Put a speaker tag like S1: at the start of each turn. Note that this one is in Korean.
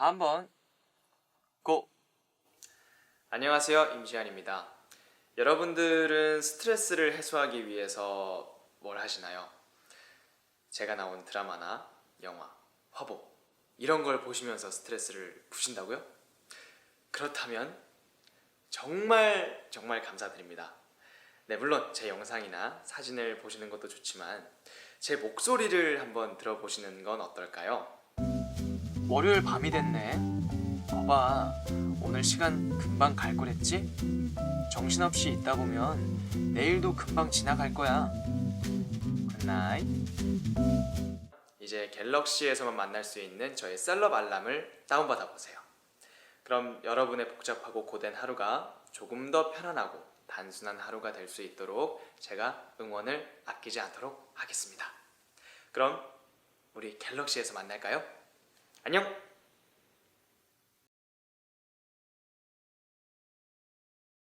S1: 한번 고!
S2: 안녕하세요 임시안입니다 여러분들은 스트레스를 해소하기 위해서 뭘 하시나요? 제가 나온 드라마나 영화, 화보 이런 걸 보시면서 스트레스를 푸신다고요? 그렇다면 정말 정말 감사드립니다 네 물론 제 영상이나 사진을 보시는 것도 좋지만 제 목소리를 한번 들어보시는 건 어떨까요?
S1: 월요일 밤이 됐네. 거봐, 오늘 시간 금방 갈 거랬지? 정신없이 있다 보면 내일도 금방 지나갈 거야. 굿나잇.
S2: 이제 갤럭시에서만 만날 수 있는 저의 셀럽 알람을 다운받아 보세요. 그럼 여러분의 복잡하고 고된 하루가 조금 더 편안하고 단순한 하루가 될 수 있도록 제가 응원을 아끼지 않도록 하겠습니다. 그럼 우리 갤럭시에서 만날까요? 안녕!